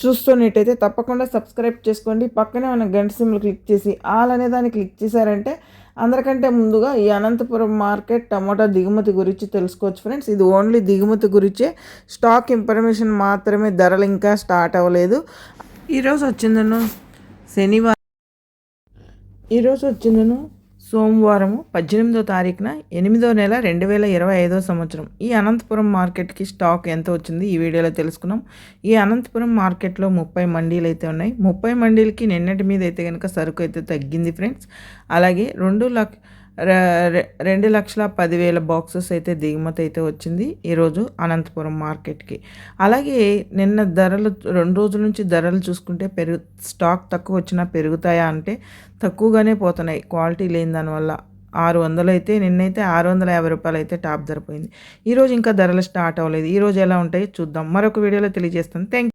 చూస్తున్నట్టయితే తప్పకుండా సబ్స్క్రైబ్ చేసుకోండి. పక్కనే మన గంట సిమ్లు క్లిక్ చేసి ఆల్ అనే దాన్ని క్లిక్ చేశారంటే అందరికంటే ముందుగా ఈ అనంతపురం మార్కెట్ టమాటా దిగుమతి గురించి తెలుసుకోవచ్చు ఫ్రెండ్స్. ఇది ఓన్లీ దిగుమతి గురించే. స్టాక్ ఇన్ఫర్మేషన్ మాత్రమే ధరలు ఇంకా స్టార్ట్ అవ్వలేదు. ఈరోజు వచ్చిందను శనివారం. ఈరోజు వచ్చిందను సోమవారం పద్దెనిమిదో తారీఖున ఎనిమిదో నెల రెండు వేల ఇరవై ఐదో సంవత్సరం. ఈ అనంతపురం మార్కెట్కి స్టాక్ ఎంత వచ్చింది? ఈ వీడియోలో తెలుసుకున్నాం ఈ అనంతపురం మార్కెట్లో ముప్పై మండీలు అయితే ఉన్నాయి. ముప్పై మండీలకి నిన్నటి మీద అయితే కనుక సరుకు అయితే తగ్గింది ఫ్రెండ్స్. అలాగే రెండు లక్ష రెండు లక్షల పదివేల బాక్సెస్ అయితే దిగుమతి అయితే వచ్చింది ఈరోజు అనంతపురం మార్కెట్కి. అలాగే నిన్న ధరలు రెండు రోజుల నుంచి ధరలు చూసుకుంటే పెరుగు స్టాక్ తక్కువ వచ్చినా పెరుగుతాయా అంటే తక్కువగానే పోతున్నాయి. క్వాలిటీ లేని దానివల్ల ఆరు వందలు అయితే నిన్నైతే ఆరు వందల యాభై రూపాయలు అయితే టాప్ ధర పోయింది. ఈరోజు ఇంకా ధరలు స్టార్ట్ అవ్వలేదు. ఈరోజు ఎలా ఉంటాయో చూద్దాం. మరొక వీడియోలో తెలియజేస్తాను. థ్యాంక్